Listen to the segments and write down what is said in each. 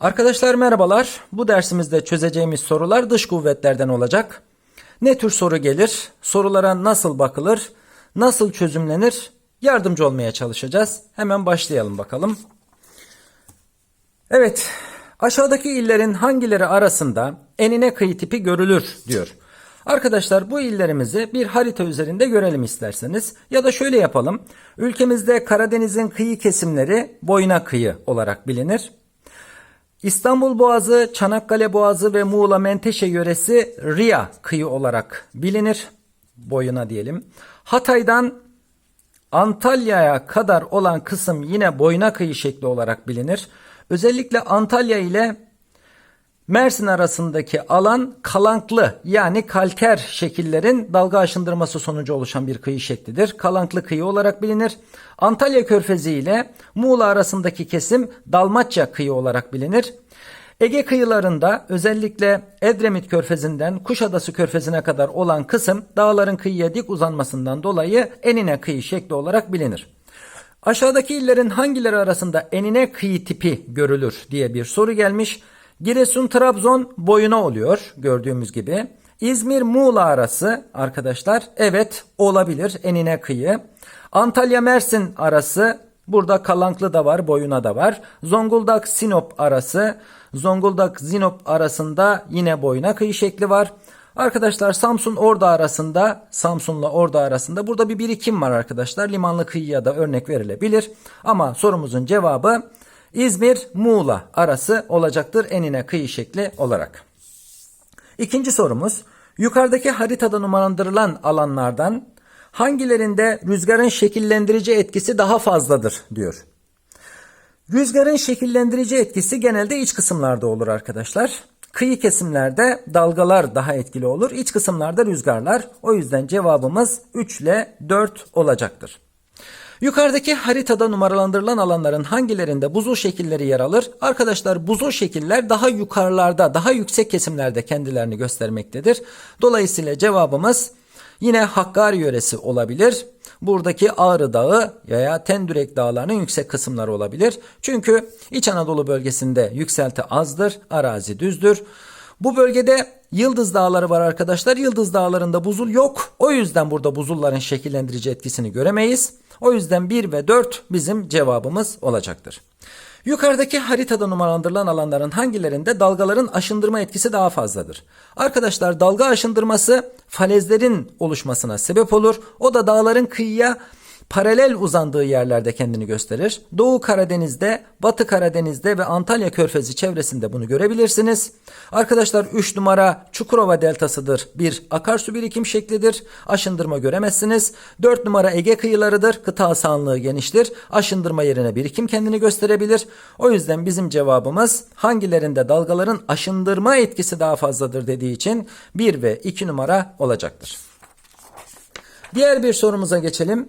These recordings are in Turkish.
Arkadaşlar merhabalar. Bu dersimizde çözeceğimiz sorular dış kuvvetlerden olacak. Ne tür soru gelir? Sorulara nasıl bakılır? Nasıl çözümlenir? Yardımcı olmaya çalışacağız. Hemen başlayalım bakalım. Evet. Aşağıdaki illerin hangileri arasında enine kıyı tipi görülür diyor. Arkadaşlar bu illerimizi bir harita üzerinde görelim isterseniz. Ya da şöyle yapalım. Ülkemizde Karadeniz'in kıyı kesimleri boyuna kıyı olarak bilinir. İstanbul Boğazı, Çanakkale Boğazı ve Muğla Menteşe yöresi Riya kıyı olarak bilinir. Boyuna diyelim. Hatay'dan Antalya'ya kadar olan kısım yine boyuna kıyı şekli olarak bilinir. Özellikle Antalya ile Mersin arasındaki alan kalanklı yani kalker şekillerin dalga aşındırması sonucu oluşan bir kıyı şeklidir. Kalanklı kıyı olarak bilinir. Antalya Körfezi ile Muğla arasındaki kesim Dalmatça kıyı olarak bilinir. Ege kıyılarında özellikle Edremit Körfezi'nden Kuşadası Körfezi'ne kadar olan kısım dağların kıyıya dik uzanmasından dolayı enine kıyı şekli olarak bilinir. Aşağıdaki illerin hangileri arasında enine kıyı tipi görülür diye bir soru gelmiş. Giresun Trabzon boyuna oluyor gördüğümüz gibi. İzmir Muğla arası arkadaşlar evet olabilir enine kıyı. Antalya Mersin arası burada Kalanklı da var boyuna da var. Zonguldak Sinop arası Zonguldak Sinop arasında yine boyuna kıyı şekli var. Arkadaşlar Samsun Ordu arasında Samsun'la Ordu arasında burada bir birikim var arkadaşlar. Limanlı kıyıya da örnek verilebilir. Ama sorumuzun cevabı İzmir Muğla arası olacaktır enine kıyı şekli olarak. İkinci sorumuz yukarıdaki haritada numaralandırılan alanlardan hangilerinde rüzgarın şekillendirici etkisi daha fazladır diyor. Rüzgarın şekillendirici etkisi genelde iç kısımlarda olur arkadaşlar. Kıyı kesimlerde dalgalar daha etkili olur. İç kısımlarda rüzgarlar. O yüzden cevabımız 3 ile 4 olacaktır. Yukarıdaki haritada numaralandırılan alanların hangilerinde buzul şekilleri yer alır? Arkadaşlar buzul şekiller daha yukarılarda, daha yüksek kesimlerde kendilerini göstermektedir. Dolayısıyla cevabımız yine Hakkari yöresi olabilir. Buradaki Ağrı Dağı veya Tendürek Dağları'nın yüksek kısımları olabilir. Çünkü İç Anadolu bölgesinde yükselti azdır, arazi düzdür. Bu bölgede Yıldız Dağları var arkadaşlar. Yıldız Dağları'nda buzul yok. O yüzden burada buzulların şekillendirici etkisini göremeyiz. O yüzden 1 ve 4 bizim cevabımız olacaktır. Yukarıdaki haritada numaralandırılan alanların hangilerinde dalgaların aşındırma etkisi daha fazladır? Arkadaşlar dalga aşındırması falezlerin oluşmasına sebep olur. O da dağların kıyıya paralel uzandığı yerlerde kendini gösterir. Doğu Karadeniz'de, Batı Karadeniz'de ve Antalya Körfezi çevresinde bunu görebilirsiniz. Arkadaşlar 3 numara Çukurova deltasıdır. Bir akarsu birikim şeklidir. Aşındırma göremezsiniz. 4 numara Ege kıyılarıdır. Kıta sahanlığı geniştir. Aşındırma yerine birikim kendini gösterebilir. O yüzden bizim cevabımız hangilerinde dalgaların aşındırma etkisi daha fazladır dediği için 1 ve 2 numara olacaktır. Diğer bir sorumuza geçelim.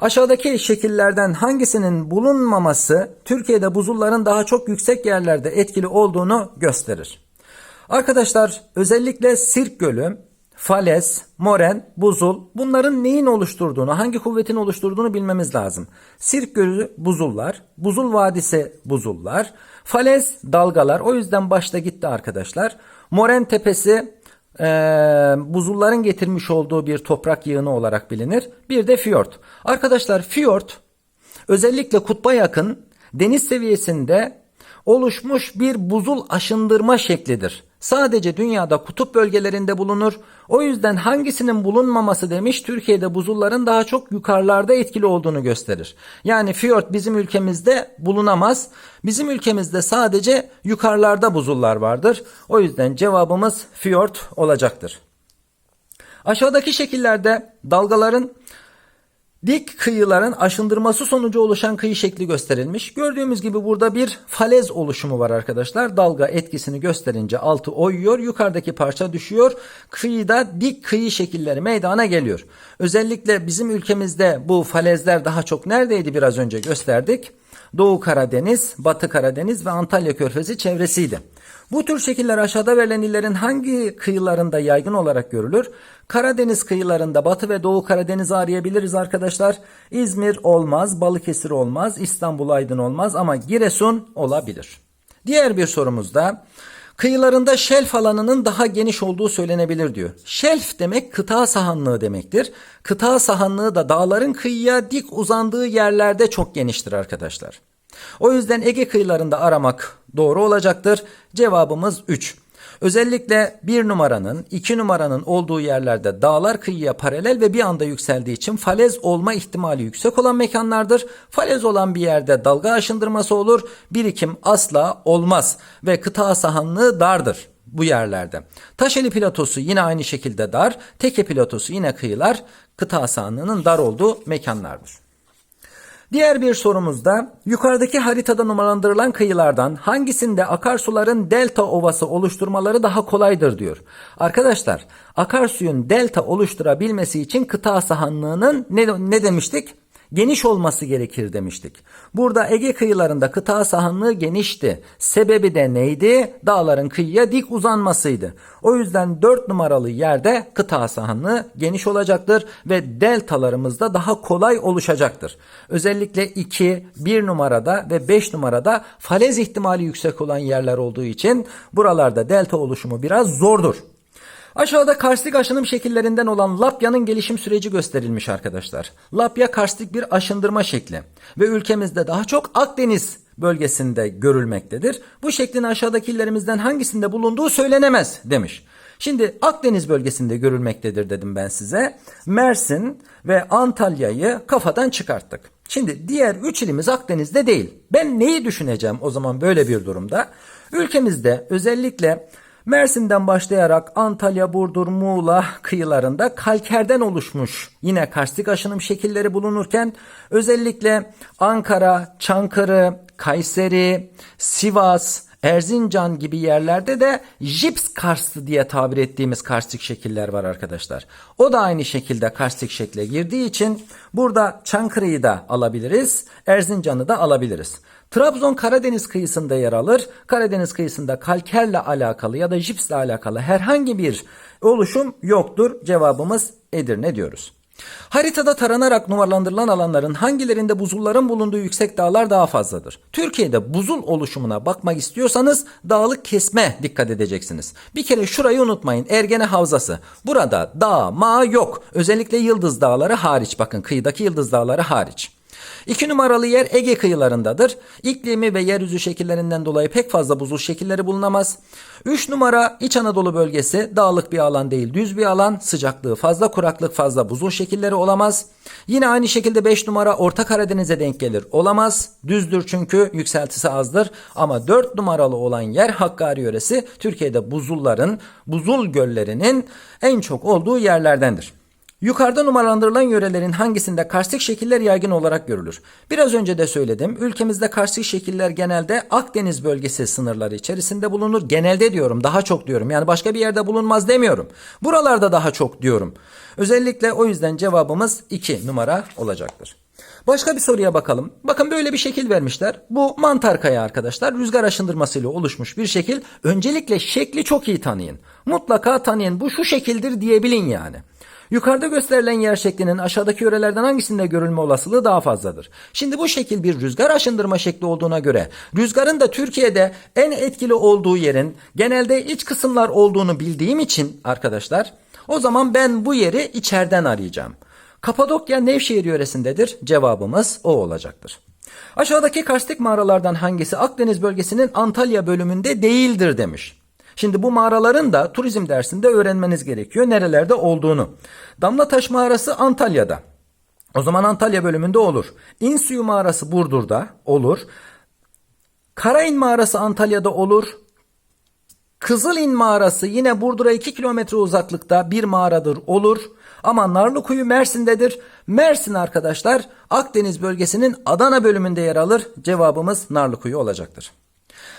Aşağıdaki şekillerden hangisinin bulunmaması Türkiye'de buzulların daha çok yüksek yerlerde etkili olduğunu gösterir. Arkadaşlar özellikle Sirk Gölü, falez, moren, buzul bunların neyin oluşturduğunu, hangi kuvvetin oluşturduğunu bilmemiz lazım. Sirk Gölü buzullar, buzul vadisi buzullar, falez dalgalar o yüzden başta gitti arkadaşlar. Moren tepesi e, buzulların getirmiş olduğu bir toprak yığını olarak bilinir. Bir de fiyort. Arkadaşlar fiyort özellikle kutba yakın deniz seviyesinde oluşmuş bir buzul aşındırma şeklidir. Sadece dünyada kutup bölgelerinde bulunur. O yüzden hangisinin bulunmaması demiş Türkiye'de buzulların daha çok yukarılarda etkili olduğunu gösterir. Yani fiyort bizim ülkemizde bulunamaz. Bizim ülkemizde sadece yukarılarda buzullar vardır. O yüzden cevabımız fiyort olacaktır. Aşağıdaki şekillerde dalgaların Dik kıyıların aşındırması sonucu oluşan kıyı şekli gösterilmiş. Gördüğümüz gibi burada bir falez oluşumu var arkadaşlar. Dalga etkisini gösterince altı oyuyor, yukarıdaki parça düşüyor. Kıyıda dik kıyı şekilleri meydana geliyor. Özellikle bizim ülkemizde bu falezler daha çok neredeydi biraz önce gösterdik. Doğu Karadeniz, Batı Karadeniz ve Antalya Körfezi çevresiydi. Bu tür şekiller aşağıda verilen illerin hangi kıyılarında yaygın olarak görülür? Karadeniz kıyılarında Batı ve Doğu Karadeniz arayabiliriz arkadaşlar. İzmir olmaz, Balıkesir olmaz, İstanbul Aydın olmaz ama Giresun olabilir. Diğer bir sorumuzda kıyılarında şelf alanının daha geniş olduğu söylenebilir diyor. Şelf demek kıta sahanlığı demektir. Kıta sahanlığı da dağların kıyıya dik uzandığı yerlerde çok geniştir arkadaşlar. O yüzden Ege kıyılarında aramak doğru olacaktır. Cevabımız 3. Özellikle 1 numaranın 2 numaranın olduğu yerlerde dağlar kıyıya paralel ve bir anda yükseldiği için falez olma ihtimali yüksek olan mekanlardır. Falez olan bir yerde dalga aşındırması olur. Birikim asla olmaz ve kıta sahanlığı dardır bu yerlerde. Taşeli platosu yine aynı şekilde dar. Teke platosu yine kıyılar kıta sahanlığının dar olduğu mekanlardır. Diğer bir sorumuzda yukarıdaki haritada numaralandırılan kıyılardan hangisinde akarsuların delta ovası oluşturmaları daha kolaydır diyor. Arkadaşlar akarsuyun delta oluşturabilmesi için kıta sahanlığının ne, ne demiştik? Geniş olması gerekir demiştik. Burada Ege kıyılarında kıta sahanlığı genişti. Sebebi de neydi? Dağların kıyıya dik uzanmasıydı. O yüzden 4 numaralı yerde kıta sahanlığı geniş olacaktır ve deltalarımız da daha kolay oluşacaktır. Özellikle 2, 1 numarada ve 5 numarada falez ihtimali yüksek olan yerler olduğu için buralarda delta oluşumu biraz zordur. Aşağıda karstik aşınım şekillerinden olan Lapya'nın gelişim süreci gösterilmiş arkadaşlar. Lapya karstik bir aşındırma şekli ve ülkemizde daha çok Akdeniz bölgesinde görülmektedir. Bu şeklin aşağıdaki illerimizden hangisinde bulunduğu söylenemez demiş. Şimdi Akdeniz bölgesinde görülmektedir dedim ben size. Mersin ve Antalya'yı kafadan çıkarttık. Şimdi diğer üç ilimiz Akdeniz'de değil. Ben neyi düşüneceğim o zaman böyle bir durumda? Ülkemizde özellikle Mersin'den başlayarak Antalya, Burdur, Muğla kıyılarında kalkerden oluşmuş yine karstik aşınım şekilleri bulunurken özellikle Ankara, Çankırı, Kayseri, Sivas, Erzincan gibi yerlerde de jips karstı diye tabir ettiğimiz karstik şekiller var arkadaşlar. O da aynı şekilde karstik şekle girdiği için burada Çankırı'yı da alabiliriz, Erzincan'ı da alabiliriz. Trabzon Karadeniz kıyısında yer alır. Karadeniz kıyısında kalkerle alakalı ya da jipsle alakalı herhangi bir oluşum yoktur. Cevabımız Edirne diyoruz. Haritada taranarak numaralandırılan alanların hangilerinde buzulların bulunduğu yüksek dağlar daha fazladır? Türkiye'de buzul oluşumuna bakmak istiyorsanız dağlık kesme dikkat edeceksiniz. Bir kere şurayı unutmayın. Ergene Havzası. Burada dağ, ma yok. Özellikle Yıldız Dağları hariç. Bakın kıyıdaki Yıldız Dağları hariç. İki numaralı yer Ege kıyılarındadır. İklimi ve yeryüzü şekillerinden dolayı pek fazla buzul şekilleri bulunamaz. Üç numara İç Anadolu bölgesi dağlık bir alan değil düz bir alan. Sıcaklığı fazla kuraklık fazla buzul şekilleri olamaz. Yine aynı şekilde 5 numara Orta Karadeniz'e denk gelir. Olamaz. Düzdür çünkü yükseltisi azdır. Ama 4 numaralı olan yer Hakkari yöresi Türkiye'de buzulların, buzul göllerinin en çok olduğu yerlerdendir. Yukarıda numaralandırılan yörelerin hangisinde karstik şekiller yaygın olarak görülür? Biraz önce de söyledim. Ülkemizde karstik şekiller genelde Akdeniz bölgesi sınırları içerisinde bulunur. Genelde diyorum, daha çok diyorum. Yani başka bir yerde bulunmaz demiyorum. Buralarda daha çok diyorum. Özellikle o yüzden cevabımız 2 numara olacaktır. Başka bir soruya bakalım. Bakın böyle bir şekil vermişler. Bu mantar kaya arkadaşlar. Rüzgar aşındırmasıyla oluşmuş bir şekil. Öncelikle şekli çok iyi tanıyın. Mutlaka tanıyın. Bu şu şekildir diyebilin yani. Yukarıda gösterilen yer şeklinin aşağıdaki yörelerden hangisinde görülme olasılığı daha fazladır? Şimdi bu şekil bir rüzgar aşındırma şekli olduğuna göre rüzgarın da Türkiye'de en etkili olduğu yerin genelde iç kısımlar olduğunu bildiğim için arkadaşlar o zaman ben bu yeri içeriden arayacağım. Kapadokya Nevşehir yöresindedir. Cevabımız o olacaktır. Aşağıdaki karstik mağaralardan hangisi Akdeniz bölgesinin Antalya bölümünde değildir demiş. Şimdi bu mağaraların da turizm dersinde öğrenmeniz gerekiyor nerelerde olduğunu. Damlataş mağarası Antalya'da. O zaman Antalya bölümünde olur. İnsuyu mağarası Burdur'da olur. Karain mağarası Antalya'da olur. Kızılin mağarası yine Burdur'a 2 kilometre uzaklıkta bir mağaradır olur. Ama Narlıkuyu Mersin'dedir. Mersin arkadaşlar Akdeniz bölgesinin Adana bölümünde yer alır. Cevabımız Narlıkuyu olacaktır.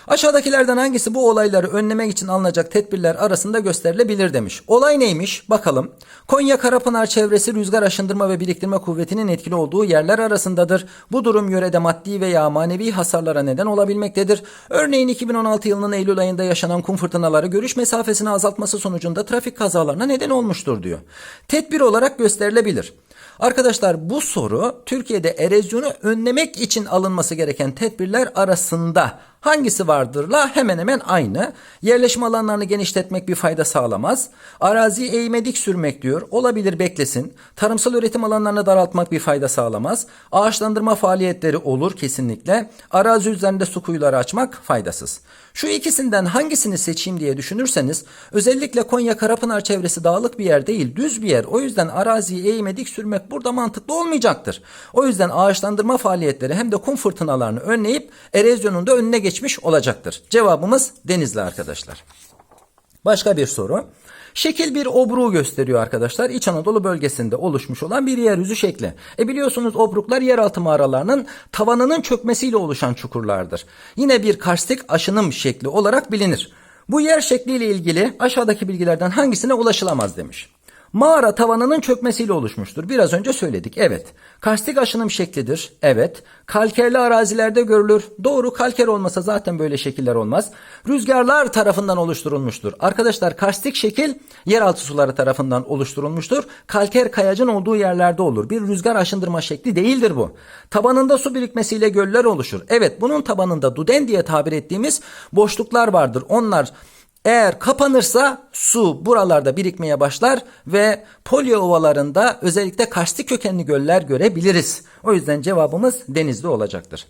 Aşağıdakilerden hangisi bu olayları önlemek için alınacak tedbirler arasında gösterilebilir demiş. Olay neymiş? Bakalım. Konya Karapınar çevresi rüzgar aşındırma ve biriktirme kuvvetinin etkili olduğu yerler arasındadır. Bu durum yörede maddi veya manevi hasarlara neden olabilmektedir. Örneğin 2016 yılının Eylül ayında yaşanan kum fırtınaları görüş mesafesini azaltması sonucunda trafik kazalarına neden olmuştur diyor. Tedbir olarak gösterilebilir. Arkadaşlar bu soru Türkiye'de erozyonu önlemek için alınması gereken tedbirler arasında Hangisi vardırla hemen hemen aynı. Yerleşim alanlarını genişletmek bir fayda sağlamaz. Araziyi eğime dik sürmek diyor. Olabilir beklesin. Tarımsal üretim alanlarını daraltmak bir fayda sağlamaz. Ağaçlandırma faaliyetleri olur kesinlikle. Arazi üzerinde su kuyuları açmak faydasız. Şu ikisinden hangisini seçeyim diye düşünürseniz özellikle Konya Karapınar çevresi dağlık bir yer değil düz bir yer. O yüzden araziyi eğime dik sürmek burada mantıklı olmayacaktır. O yüzden ağaçlandırma faaliyetleri hem de kum fırtınalarını önleyip erozyonun da önüne geçmiş olacaktır. Cevabımız Denizli arkadaşlar. Başka bir soru. Şekil bir obruğu gösteriyor arkadaşlar. İç Anadolu bölgesinde oluşmuş olan bir yeryüzü şekli. E biliyorsunuz obruklar yeraltı mağaralarının tavanının çökmesiyle oluşan çukurlardır. Yine bir karstik aşınım şekli olarak bilinir. Bu yer şekliyle ilgili aşağıdaki bilgilerden hangisine ulaşılamaz demiş. Mağara tavanının çökmesiyle oluşmuştur. Biraz önce söyledik. Evet. Karstik aşınım şeklidir. Evet. Kalkerli arazilerde görülür. Doğru kalker olmasa zaten böyle şekiller olmaz. Rüzgarlar tarafından oluşturulmuştur. Arkadaşlar karstik şekil yeraltı suları tarafından oluşturulmuştur. Kalker kayacın olduğu yerlerde olur. Bir rüzgar aşındırma şekli değildir bu. Tabanında su birikmesiyle göller oluşur. Evet bunun tabanında duden diye tabir ettiğimiz boşluklar vardır. Onlar eğer kapanırsa su buralarda birikmeye başlar ve polyo ovalarında özellikle karstik kökenli göller görebiliriz. O yüzden cevabımız denizli olacaktır.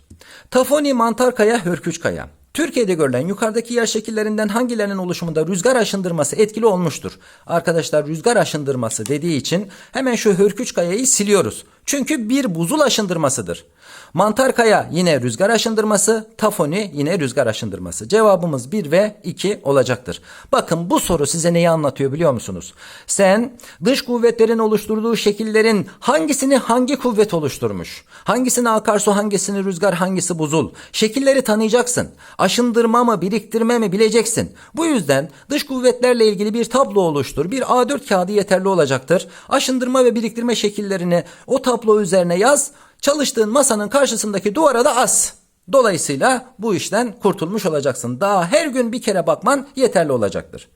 Tafoni, Mantarkaya, Hörküçkaya. Türkiye'de görülen yukarıdaki yer şekillerinden hangilerinin oluşumunda rüzgar aşındırması etkili olmuştur? Arkadaşlar rüzgar aşındırması dediği için hemen şu Hörküçkaya'yı siliyoruz. Çünkü bir buzul aşındırmasıdır. Mantar kaya yine rüzgar aşındırması, tafoni yine rüzgar aşındırması. Cevabımız 1 ve 2 olacaktır. Bakın bu soru size neyi anlatıyor biliyor musunuz? Sen dış kuvvetlerin oluşturduğu şekillerin hangisini hangi kuvvet oluşturmuş? Hangisini akarsu, hangisini rüzgar, hangisi buzul? Şekilleri tanıyacaksın. Aşındırma mı, biriktirme mi bileceksin. Bu yüzden dış kuvvetlerle ilgili bir tablo oluştur. Bir A4 kağıdı yeterli olacaktır. Aşındırma ve biriktirme şekillerini o tablo üzerine yaz. Çalıştığın masanın karşısındaki duvara da as. Dolayısıyla bu işten kurtulmuş olacaksın. Daha her gün bir kere bakman yeterli olacaktır.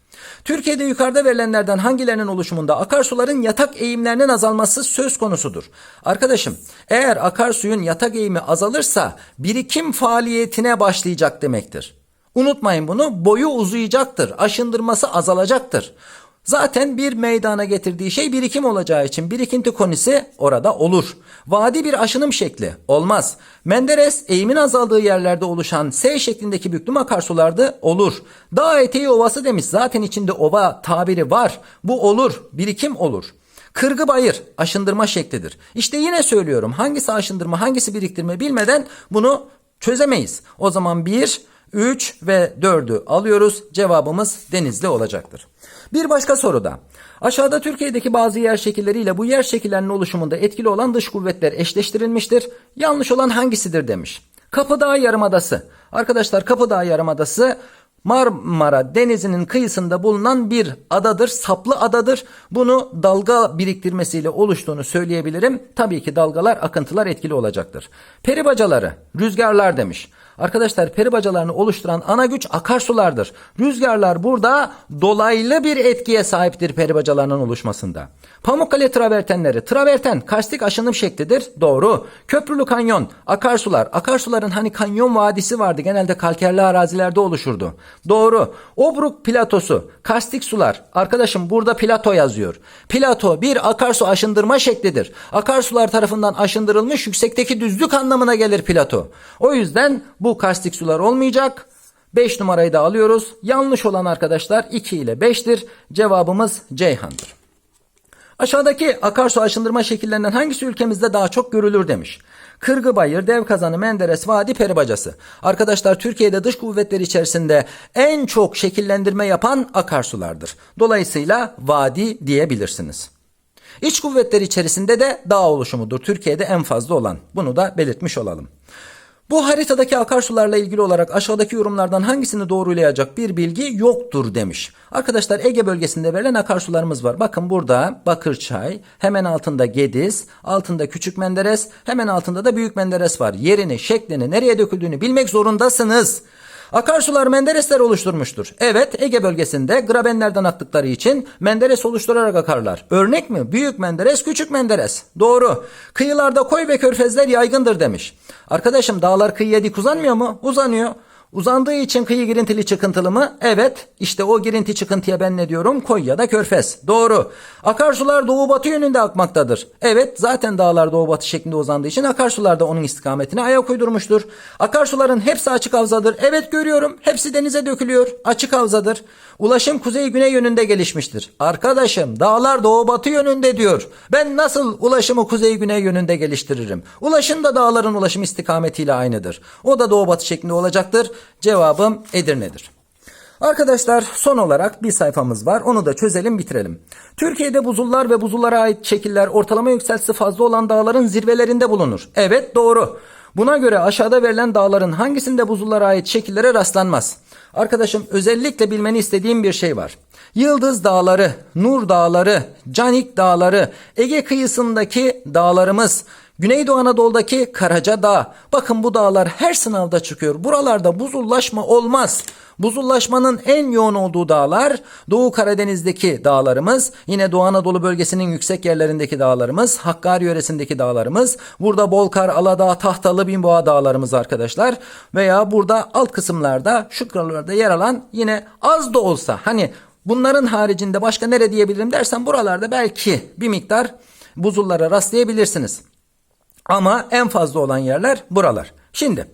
Türkiye'de yukarıda verilenlerden hangilerinin oluşumunda akarsuların yatak eğimlerinin azalması söz konusudur. Arkadaşım eğer akarsuyun yatak eğimi azalırsa birikim faaliyetine başlayacak demektir. Unutmayın bunu boyu uzayacaktır, aşındırması azalacaktır. Zaten bir meydana getirdiği şey birikim olacağı için birikinti konisi orada olur. Vadi bir aşınım şekli olmaz. Menderes eğimin azaldığı yerlerde oluşan S şeklindeki büklüm akarsularda olur. Dağ eteği ovası demiş zaten içinde ova tabiri var. Bu olur birikim olur. Kırgı bayır aşındırma şeklidir. İşte yine söylüyorum hangisi aşındırma hangisi biriktirme bilmeden bunu çözemeyiz. O zaman 1, 3 ve 4'ü alıyoruz. Cevabımız denizli olacaktır. Bir başka soruda aşağıda Türkiye'deki bazı yer şekilleriyle bu yer şekillerinin oluşumunda etkili olan dış kuvvetler eşleştirilmiştir. Yanlış olan hangisidir demiş. Kapıdağ Yarımadası. Arkadaşlar Kapıdağ Yarımadası Marmara Denizi'nin kıyısında bulunan bir adadır, saplı adadır. Bunu dalga biriktirmesiyle oluştuğunu söyleyebilirim. Tabii ki dalgalar, akıntılar etkili olacaktır. Peribacaları, rüzgarlar demiş. Arkadaşlar peribacalarını oluşturan ana güç akarsulardır. Rüzgarlar burada dolaylı bir etkiye sahiptir peribacalarının oluşmasında. Pamukkale travertenleri. Traverten karstik aşınım şeklidir. Doğru. Köprülü kanyon. Akarsular. Akarsuların hani kanyon vadisi vardı. Genelde kalkerli arazilerde oluşurdu. Doğru. Obruk platosu. Karstik sular. Arkadaşım burada plato yazıyor. Plato bir akarsu aşındırma şeklidir. Akarsular tarafından aşındırılmış yüksekteki düzlük anlamına gelir plato. O yüzden bu karstik sular olmayacak. 5 numarayı da alıyoruz. Yanlış olan arkadaşlar 2 ile 5'tir. Cevabımız Ceyhan'dır. Aşağıdaki akarsu aşındırma şekillerinden hangisi ülkemizde daha çok görülür demiş. Kırgıbayır, Dev Kazanı, Menderes, Vadi, Peribacası. Arkadaşlar Türkiye'de dış kuvvetler içerisinde en çok şekillendirme yapan akarsulardır. Dolayısıyla vadi diyebilirsiniz. İç kuvvetler içerisinde de dağ oluşumudur. Türkiye'de en fazla olan. Bunu da belirtmiş olalım. Bu haritadaki akarsularla ilgili olarak aşağıdaki yorumlardan hangisini doğrulayacak bir bilgi yoktur demiş. Arkadaşlar Ege bölgesinde verilen akarsularımız var. Bakın burada Bakırçay, hemen altında Gediz, altında Küçük Menderes, hemen altında da Büyük Menderes var. Yerini, şeklini, nereye döküldüğünü bilmek zorundasınız. Akarsular Menderesler oluşturmuştur. Evet Ege bölgesinde grabenlerden aktıkları için Menderes oluşturarak akarlar. Örnek mi? Büyük Menderes, Küçük Menderes. Doğru. Kıyılarda koy ve körfezler yaygındır demiş. Arkadaşım dağlar kıyıya dik uzanmıyor mu? Uzanıyor. Uzandığı için kıyı girintili çıkıntılı mı? Evet. İşte o girinti çıkıntıya ben ne diyorum? Koy ya da körfez. Doğru. Akarsular doğu batı yönünde akmaktadır. Evet zaten dağlar doğu batı şeklinde uzandığı için akarsular da onun istikametine ayak uydurmuştur. Akarsuların hepsi açık havzadır. Evet görüyorum. Hepsi denize dökülüyor. Açık havzadır. Ulaşım kuzey güney yönünde gelişmiştir. Arkadaşım dağlar doğu batı yönünde diyor. Ben nasıl ulaşımı kuzey güney yönünde geliştiririm? Ulaşım da dağların ulaşım istikametiyle aynıdır. O da doğu batı şeklinde olacaktır. Cevabım Edirne'dir. Arkadaşlar son olarak bir sayfamız var. Onu da çözelim bitirelim. Türkiye'de buzullar ve buzullara ait şekiller ortalama yükseltisi fazla olan dağların zirvelerinde bulunur. Evet doğru. Buna göre aşağıda verilen dağların hangisinde buzullara ait şekillere rastlanmaz? Arkadaşım özellikle bilmeni istediğim bir şey var. Yıldız Dağları, Nur Dağları, Canik Dağları, Ege kıyısındaki dağlarımız, Güneydoğu Anadolu'daki Karaca Dağ. Bakın bu dağlar her sınavda çıkıyor. Buralarda buzullaşma olmaz. Buzullaşmanın en yoğun olduğu dağlar Doğu Karadeniz'deki dağlarımız, yine Doğu Anadolu bölgesinin yüksek yerlerindeki dağlarımız, Hakkari yöresindeki dağlarımız, burada Bolkar, Aladağ, Tahtalı, Binboğa dağlarımız arkadaşlar veya burada alt kısımlarda şu kırlarda yer alan yine az da olsa hani bunların haricinde başka nere diyebilirim dersen buralarda belki bir miktar buzullara rastlayabilirsiniz. Ama en fazla olan yerler buralar. Şimdi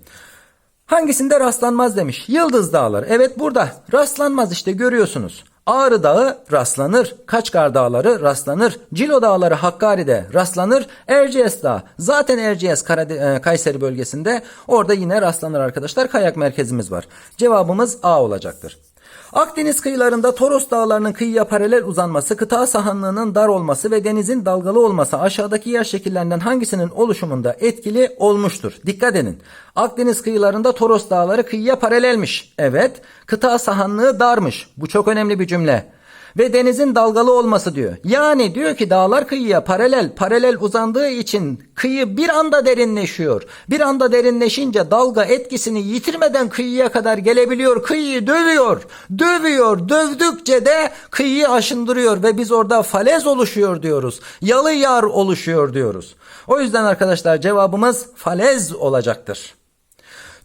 hangisinde rastlanmaz demiş. Yıldız Dağları. Evet burada rastlanmaz işte görüyorsunuz. Ağrı Dağı rastlanır. Kaçkar Dağları rastlanır. Cilo Dağları Hakkari'de rastlanır. Erciyes Dağı zaten Erciyes Karade- e, Kayseri bölgesinde orada yine rastlanır arkadaşlar. Kayak merkezimiz var. Cevabımız A olacaktır. Akdeniz kıyılarında Toros dağlarının kıyıya paralel uzanması, kıta sahanlığının dar olması ve denizin dalgalı olması aşağıdaki yer şekillerinden hangisinin oluşumunda etkili olmuştur? Dikkat edin. Akdeniz kıyılarında Toros dağları kıyıya paralelmiş. Evet. Kıta sahanlığı darmış. Bu çok önemli bir cümle ve denizin dalgalı olması diyor. Yani diyor ki dağlar kıyıya paralel paralel uzandığı için kıyı bir anda derinleşiyor. Bir anda derinleşince dalga etkisini yitirmeden kıyıya kadar gelebiliyor. Kıyıyı dövüyor. Dövüyor. Dövdükçe de kıyıyı aşındırıyor ve biz orada falez oluşuyor diyoruz. Yalı yar oluşuyor diyoruz. O yüzden arkadaşlar cevabımız falez olacaktır.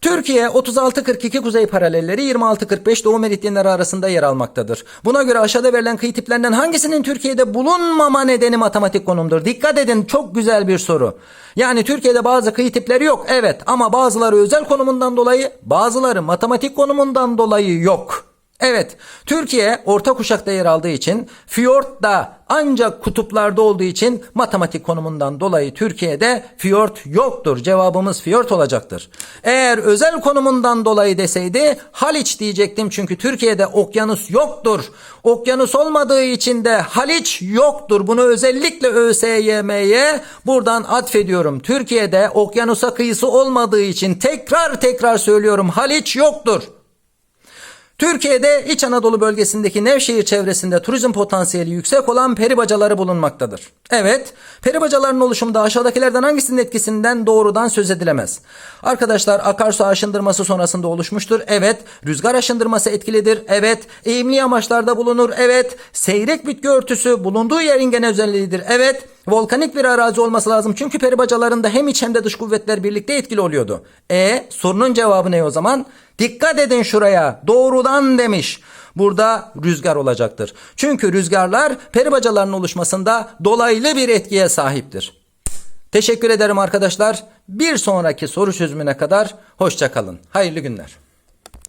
Türkiye 36-42 kuzey paralelleri 26-45 doğu meridyenleri arasında yer almaktadır. Buna göre aşağıda verilen kıyı tiplerinden hangisinin Türkiye'de bulunmama nedeni matematik konumdur? Dikkat edin çok güzel bir soru. Yani Türkiye'de bazı kıyı tipleri yok evet ama bazıları özel konumundan dolayı bazıları matematik konumundan dolayı yok. Evet, Türkiye orta kuşakta yer aldığı için, fiyort da ancak kutuplarda olduğu için matematik konumundan dolayı Türkiye'de fiyort yoktur. Cevabımız fiyort olacaktır. Eğer özel konumundan dolayı deseydi Haliç diyecektim çünkü Türkiye'de okyanus yoktur. Okyanus olmadığı için de Haliç yoktur. Bunu özellikle ÖSYM'ye buradan atfediyorum. Türkiye'de okyanusa kıyısı olmadığı için tekrar tekrar söylüyorum Haliç yoktur. Türkiye'de İç Anadolu bölgesindeki Nevşehir çevresinde turizm potansiyeli yüksek olan peribacaları bulunmaktadır. Evet, peribacaların oluşumunda aşağıdakilerden hangisinin etkisinden doğrudan söz edilemez? Arkadaşlar akarsu aşındırması sonrasında oluşmuştur. Evet, rüzgar aşındırması etkilidir. Evet, eğimli yamaçlarda bulunur. Evet, seyrek bitki örtüsü bulunduğu yerin genel özelliğidir. Evet, volkanik bir arazi olması lazım. Çünkü peribacalarında hem iç hem de dış kuvvetler birlikte etkili oluyordu. E, sorunun cevabı ne o zaman? Dikkat edin şuraya. Doğrudan demiş. Burada rüzgar olacaktır. Çünkü rüzgarlar peribacaların oluşmasında dolaylı bir etkiye sahiptir. Teşekkür ederim arkadaşlar. Bir sonraki soru çözümüne kadar hoşçakalın. Hayırlı günler.